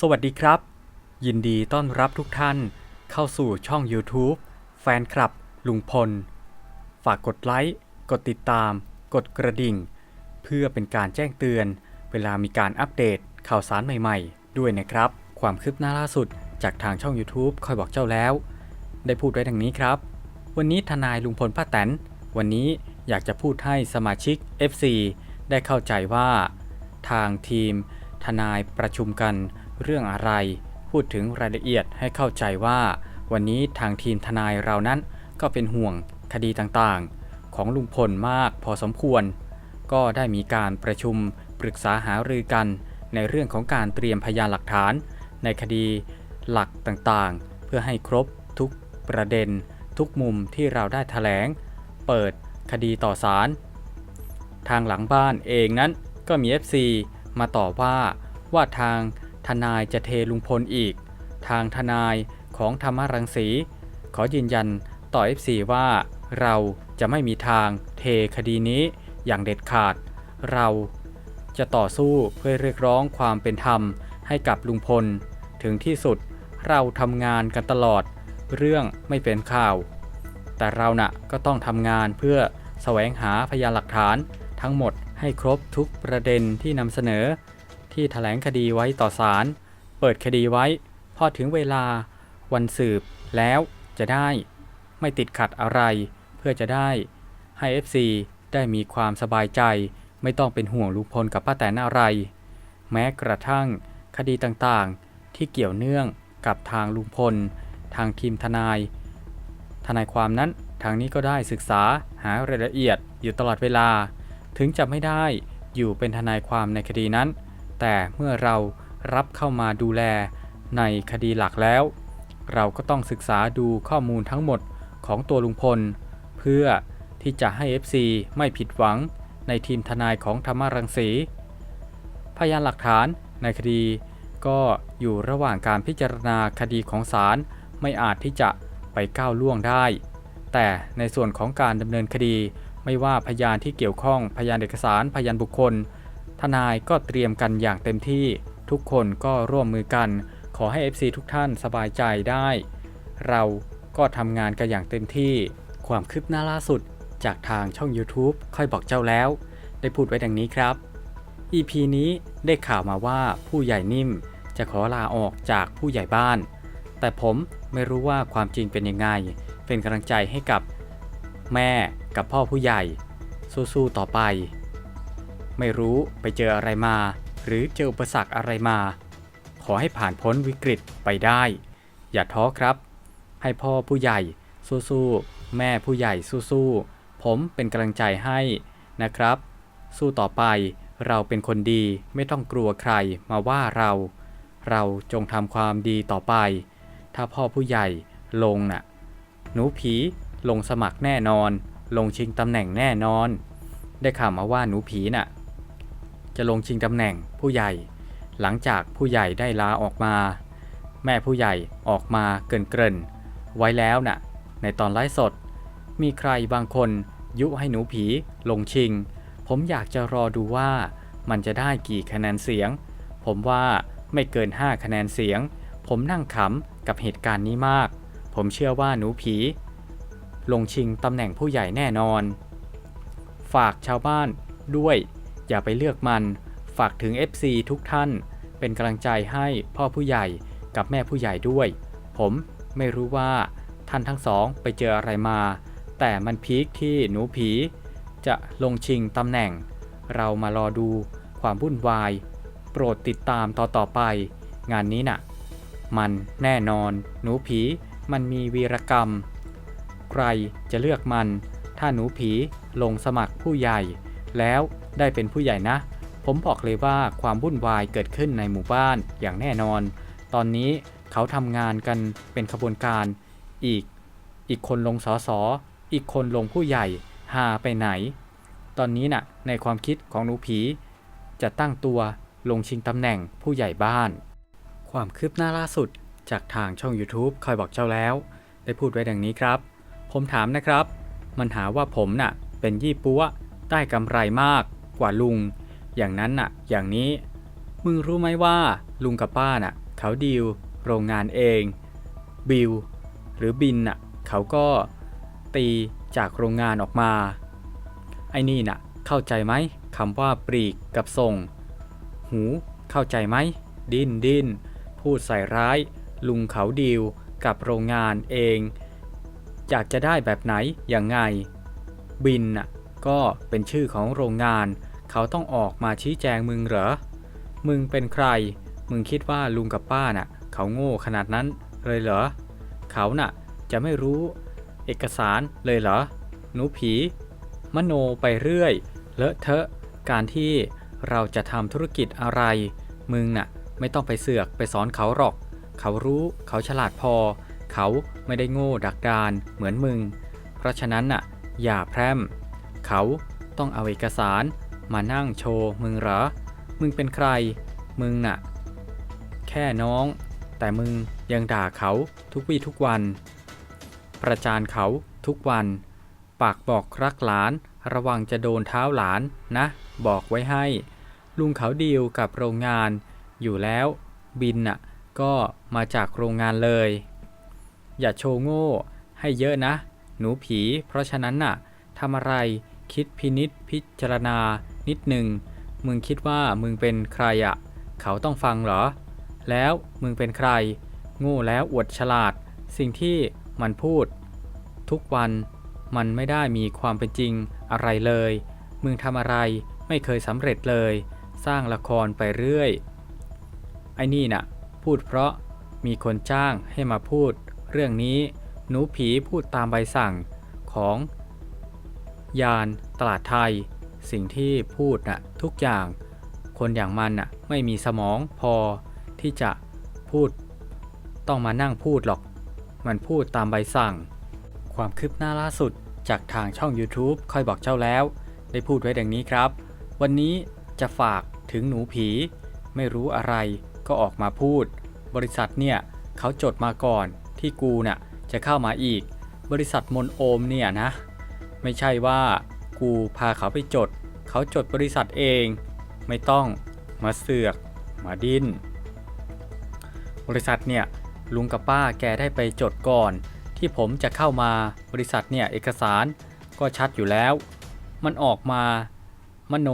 สวัสดีครับ ยินดีต้อนรับทุกท่านเข้าสู่ช่อง YouTube แฟนคลับ ลุงพล ฝากกดไลค์ กดติดตาม กดกระดิ่ง เพื่อเป็นการแจ้งเตือน เวลามีการอัปเดตข่าวสารใหม่ๆ ด้วยนะครับ ความคืบหน้าล่าสุดจากทางช่อง YouTube คอยบอกเจ้าแล้ว ได้พูดไว้ดังนี้ครับ วันนี้ทนายลุงพลป้าแตน วันนี้อยากจะพูดให้สมาชิก FC ได้เข้าใจว่า ทางทีม ทนายประชุมกัน เรื่องอะไร พูดถึงรายละเอียดให้เข้าใจว่า วันนี้ทางทีมทนายเรานั้นก็เป็นห่วงคดีต่างๆ ของลุงพลมากพอสมควร ก็ได้มีการประชุมปรึกษาหารือกันในเรื่องของการเตรียมพยานหลักฐาน ในคดีหลักต่างๆ เพื่อให้ครบทุกประเด็น ทุกมุมที่เราได้แถลง เปิดคดีต่อศาลทางหลังบ้านเองนั้นก็มี FC มาต่อว่าว่าทาง ทนายจะเทลุงพลอีก ทางทนายของธรรมรังสี ขอยืนยันต่อ FC ว่าเราจะไม่มีทางเทคดีนี้อย่างเด็ดขาด เราจะต่อสู้เพื่อเรียกร้องความเป็นธรรมให้กับลุงพล ถึงที่สุดเราทำงานกันตลอด เรื่องไม่เป็นข่าว แต่เราน่ะก็ต้องทำงานเพื่อแสวงหาพยานหลักฐานทั้งหมดให้ครบทุกประเด็นที่นำเสนอ ที่แถลงคดีไว้ต่อศาล เปิดคดีไว้ พอถึงเวลาวันสืบแล้วจะได้ไม่ติดขัดอะไร เพื่อจะได้ให้ FC ได้มีความสบายใจ ไม่ต้องเป็นห่วงลุงพลกับป้าแตนอะไร แม้กระทั่งคดีต่างๆ ที่เกี่ยวเนื่องกับทางลุงพล ทางทีมทนาย ทนายความนั้นทางนี้ก็ได้ศึกษาหารายละเอียดอยู่ตลอดเวลา ถึงจะไม่ได้อยู่เป็นทนายความในคดีนั้น แต่เมื่อเรารับเข้ามาดูแลในคดีหลักแล้ว เราก็ต้องศึกษาดูข้อมูลทั้งหมดของตัวลุงพล เพื่อที่จะให้ FC ไม่ผิดหวังในทีมทนายของธรรมรังสี พยานหลักฐานในคดีก็อยู่ระหว่างการพิจารณาคดีของศาลไม่อาจที่จะไปก้าวล่วงได้ แต่ในส่วนของการดำเนินคดีไม่ว่าพยานที่เกี่ยวข้องพยานเอกสารพยานบุคคล ทนายก็เตรียมกันอย่างเต็มที่ทุกคนก็ร่วมมือกัน ขอให้ FC ทุกท่านสบายใจได้ เราก็ทำงานกันอย่างเต็มที่ ความคืบหน้าล่าสุดจากทางช่อง YouTube ค่อยบอกเจ้าแล้ว ได้พูดไว้ดังนี้ครับ EP นี้ได้ข่าวมาว่าผู้ใหญ่นิ่มจะขอลาออกจากผู้ใหญ่บ้าน แต่ผมไม่รู้ว่าความจริงเป็นยังไง เป็นกำลังใจให้กับแม่กับพ่อผู้ใหญ่ สู้ๆต่อไป ไม่รู้ไปเจออะไรมา หรือเจออุปสรรคอะไรมา ขอให้ผ่านพ้นวิกฤตไปได้ อย่าท้อครับ ให้พ่อผู้ใหญ่สู้ๆ แม่ผู้ใหญ่สู้ๆ ผมเป็นกำลังใจให้นะครับ สู้ต่อไปเราเป็นคนดีไม่ต้องกลัวใครมาว่าเรา เราจงทำความดีต่อไป ถ้าพ่อผู้ใหญ่ลงน่ะ หนูผีลงสมัครแน่นอน ลงชิงตำแหน่งแน่นอน ได้ข่าวมาว่าหนูผีน่ะ จะลงชิงตำแหน่งผู้ใหญ่ หลังจากผู้ใหญ่ได้ลาออกมา แม่ผู้ใหญ่ออกมาเกินเกินไว้แล้วน่ะ ในตอนไลฟ์สด มีใครบางคนยุให้หนูผีลงชิง ผมอยากจะรอดูว่ามันจะได้กี่คะแนนเสียง ผมว่าไม่เกิน 5 คะแนนเสียง ผมนั่งขำกับเหตุการณ์นี้มาก ผมเชื่อว่าหนูผี ลงชิงตำแหน่งผู้ใหญ่แน่นอน ฝากชาวบ้านด้วย อย่าไปเลือกมัน ฝากถึง FC ทุกท่าน เป็นกำลังใจให้พ่อผู้ใหญ่กับแม่ผู้ใหญ่ด้วย ผมไม่รู้ว่าท่านทั้งสองไปเจออะไรมา แต่มันพีคที่หนูผี จะลงชิงตำแหน่ง เรามารอดูความวุ่นวาย โปรดติดตามต่อต่อไป งานนี้น่ะ มันแน่นอน หนูผีมันมีวีรกรรม ใครจะเลือกมัน ถ้าหนูผีลงสมัครผู้ใหญ่แล้ว ได้เป็นผู้ใหญ่นะ ผมบอกเลยว่าความวุ่นวายเกิดขึ้นในหมู่บ้านอย่างแน่นอน ตอนนี้เขาทำงานกันเป็นขบวนการ อีก อีกคนลงสอสออีกคนลงผู้ใหญ่หาไปไหน ตอนนี้น่ะในความคิดของหนูผี จะตั้งตัวลงชิงตำแหน่งผู้ใหญ่บ้าน ความคืบหน้าล่าสุดจากทางช่อง YouTube คอยบอกเจ้าแล้ว ได้พูดไว้ดังนี้ครับ ผมถามนะครับ มันหาว่าผมน่ะเป็นยี่ปัวได้กำไรมาก กว่าลุง อย่างนั้นน่ะ อย่างนี้ มึงรู้ไหมว่าลุงกับป้าน่ะ เขาดีลโรงงานเอง บิลหรือบินน่ะ เขาก็ตีจากโรงงานออกมา ไอ้นี่น่ะ เข้าใจไหมคำว่าปลีกกับส่ง หูเข้าใจไหม ดิ้นดิ้นพูดใส่ร้าย ลุงเขาดีลกับโรงงานเอง อยากจะได้แบบไหนอย่างไง บินน่ะก็เป็นชื่อของโรงงาน เขาต้องออกมาชี้แจงมึงเหรอ มึงเป็นใคร มึงคิดว่าลุงกับป้าน่ะ เขาโง่ขนาดนั้นเลยเหรอ เขาน่ะจะไม่รู้ เอกสารเลยเหรอ หนูผี มโนไปเรื่อย เลอะเทอะ การที่เราจะทำธุรกิจอะไร มึงน่ะไม่ต้องไปเสือกไปสอนเขาหรอก เขารู้เขาฉลาดพอ เขาไม่ได้โง่ดักดานเหมือนมึง เพราะฉะนั้นน่ะอย่าแพร่ม เขาต้องเอาเอกสาร มานั่งโชว์มึงเหรอ มึงเป็นใคร มึงน่ะ แค่น้อง แต่มึงยังด่าเขาทุกวี่ทุกวัน ประจานเขาทุกวัน ปากบอกรักหลาน ระวังจะโดนเท้าหลานนะ บอกไว้ให้ ลุงเขาดีลกับโรงงาน อยู่แล้วบินน่ะ ก็มาจากโรงงานเลย อย่าโชว์โง่ ให้เยอะนะ หนูผี เพราะฉะนั้นน่ะทำอะไรคิดพินิษพิจารณา นิดหนึ่งมึงคิดว่ามึงเป็นใครอะ่ะเขาต้องฟังเหรอ แล้วมึงเป็นใคร โง่แล้วอวดฉลาด สิ่งที่มันพูด ทุกวันมันไม่ได้มีความเป็นจริงอะไรเลย มึงทำอะไรไม่เคยสำเร็จเลย สร้างละครไปเรื่อย ไอ้นี่น่ะ พูดเพราะมีคนจ้างให้มาพูด เรื่องนี้หนูผีพูดตามใบสั่งของ ยานตลาดไทย สิ่งที่พูดน่ะทุกอย่าง คนอย่างมันน่ะไม่มีสมองพอที่จะพูด ต้องมานั่งพูดหรอก มันพูดตามใบสั่ง ความคืบหน้าล่าสุดจากทางช่อง YouTube ค่อยบอกเจ้าแล้ว ได้พูดไว้ดังนี้ครับ วันนี้จะฝากถึงหนูผี ไม่รู้อะไรก็ออกมาพูด บริษัทเนี่ยเขาจดมาก่อนที่กูน่ะจะเข้ามาอีก บริษัทมนโอมเนี่ยนะ ไม่ใช่ว่า กูพาเขาไปจด เขาจดบริษัทเอง ไม่ต้องมาเสือก มาดิ้น บริษัทเนี่ยลุงกับป้าแกได้ไปจดก่อน ที่ผมจะเข้ามาบริษัทเนี่ยเอกสารก็ชัดอยู่แล้ว มันออกมามโน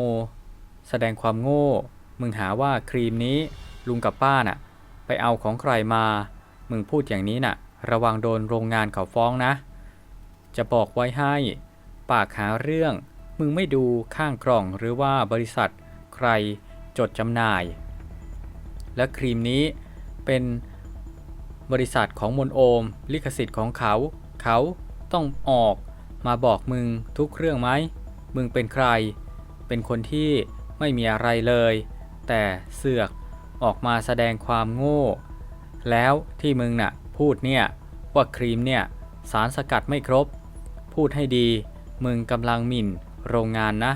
แสดงความโง่ มึงหาว่าครีมนี้ลุงกับป้าน่ะ ไปเอาของใครมา มึงพูดอย่างนี้น่ะ ระวังโดนโรงงานเขาฟ้องนะ จะบอกไว้ให้ ปากหาเรื่อง มึงไม่ดูข้างกล่องหรือว่าบริษัทใครจดจำหน่าย และครีมนี้เป็นบริษัทของมนโอม ลิขสิทธิ์ของเขา เขาต้องออกมาบอกมึงทุกเรื่องไหม มึงเป็นใคร เป็นคนที่ไม่มีอะไรเลย แต่เสือกออกมาแสดงความโง่ แล้วที่มึงน่ะพูดเนี่ยว่าครีมเนี่ยสารสกัดไม่ครบ พูดให้ดี มึงกำลังหมิ่นโรงงานนะ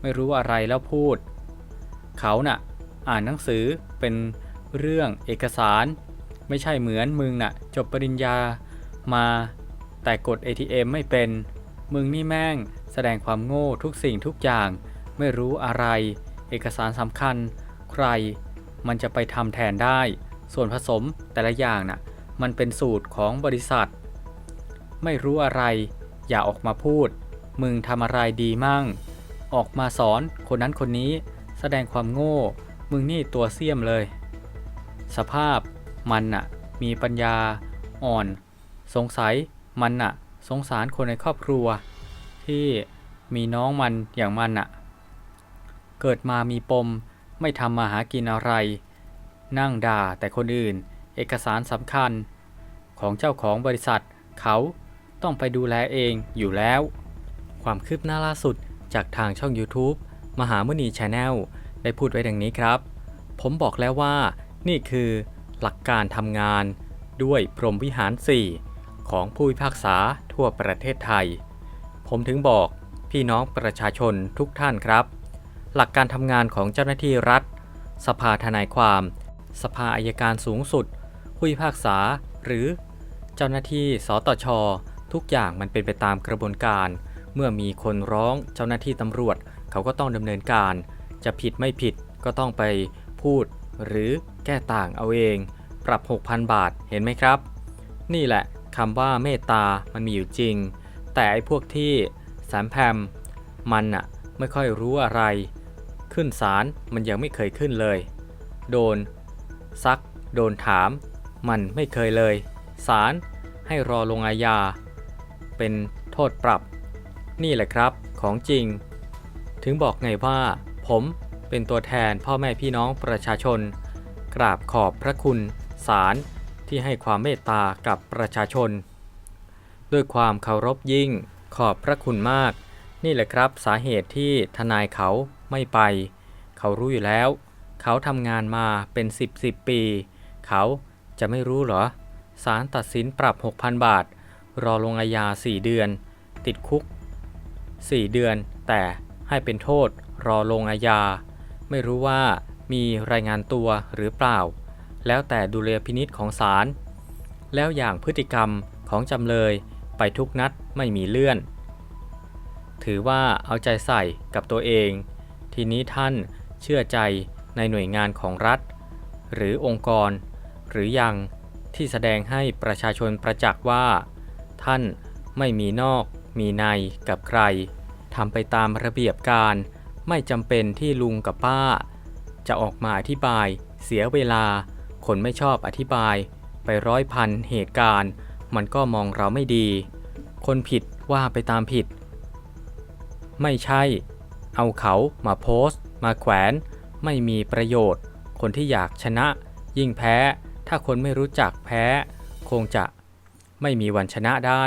ไม่รู้อะไรแล้วพูด เขาน่ะ อ่านหนังสือเป็นเรื่องเอกสาร ไม่ใช่เหมือนมึงน่ะ จบปริญญามาแต่กด ATM ไม่เป็น มึงนี่แม่งแสดงความโง่ทุกสิ่งทุกอย่าง ไม่รู้อะไร เอกสารสำคัญ ใคร มันจะไปทำแทนได้ ส่วนผสมแต่ละอย่างน่ะ มันเป็นสูตรของบริษัท ไม่รู้อะไร อย่าออกมาพูด มึงทำอะไรดีมั่ง ออกมาสอนคนนั้นคนนี้แสดงความโง่ มึงนี่ตัวเสี้ยมเลย สภาพมันน่ะ มีปัญญาอ่อน สงสัยมันน่ะ สงสารคนในครอบครัว ที่มีน้องมันอย่างมันน่ะ เกิดมามีปมไม่ทำมาหากินอะไร นั่งด่าแต่คนอื่น เอกสารสำคัญ ของเจ้าของบริษัทเขาต้องไปดูแลเองอยู่แล้ว ความคืบหน้าล่าสุดจากทางช่อง YouTube มหามุนีชาแนลได้พูดไว้ดังนี้ครับ ผมบอกแล้วว่า นี่คือหลักการทำงาน ด้วยพรหมวิหาร 4 ของผู้พิพากษาทั่วประเทศไทย ผมถึงบอกพี่น้องประชาชนทุกท่านครับ หลักการทำงานของเจ้าหน้าที่รัฐ สภาทนายความ สภาอายการสูงสุด ผู้พิพากษา หรือ เจ้าหน้าที่สตช ทุกอย่างมันเป็นไปตามกระบวนการ เมื่อมีคนร้องเจ้าหน้าที่ตำรวจ เขาก็ต้องดำเนินการ จะผิดไม่ผิดก็ต้องไปพูด หรือแก้ต่างเอาเอง ปรับ 6,000 บาทเห็นไหมครับ นี่แหละคำว่าเมตตามันมีอยู่จริง แต่ไอ้พวกที่สามแพมมันอะไม่ค่อยรู้อะไร ขึ้นศาลมันยังไม่เคยขึ้นเลย โดน ซัก โดนถาม มันไม่เคยเลยศาลให้รอลงอาญา เป็นโทษปรับ นี่แหละครับ ของจริง ถึงบอกไงว่า ผมเป็นตัวแทนพ่อแม่พี่น้องประชาชน กราบขอบพระคุณศาลที่ให้ความเมตตากับประชาชน ด้วยความเคารพยิ่งขอบพระคุณมาก นี่แหละครับสาเหตุที่ทนายเขาไม่ไป เขารู้อยู่แล้ว เขาทำงานมาเป็น 10 10 ปี เขาจะไม่รู้เหรอศาลตัดสินปรับ 6,000 บาท รอลงอาญา 4 เดือน ติดคุก 4 เดือน แต่ให้เป็นโทษรอลงอาญา ไม่รู้ว่ามีรายงานตัวหรือเปล่า แล้วแต่ดุลยพินิษของศาลแล้วอย่างพฤติกรรมของจำเลยไปทุกนัดไม่มีเลื่อน ถือว่าเอาใจใส่กับตัวเอง ทีนี้ท่านเชื่อใจในหน่วยงานของรัฐ หรือองค์กร หรือยังที่แสดงให้ประชาชนประจักษ์ว่า ท่านไม่มีนอก มีในกับใครทำไปตามระเบียบการ ไม่จำเป็นที่ลุงกับป้า จะออกมาอธิบาย เสียเวลา คนไม่ชอบอธิบาย ไปร้อยพันเหตุการณ์ มันก็มองเราไม่ดี คนผิดว่าไปตามผิด ไม่ใช่ เอาเขามาโพสต์ มาแขวน ไม่มีประโยชน์ คนที่อยากชนะ ยิ่งแพ้ ถ้าคนไม่รู้จักแพ้ คงจะไม่มีวันชนะได้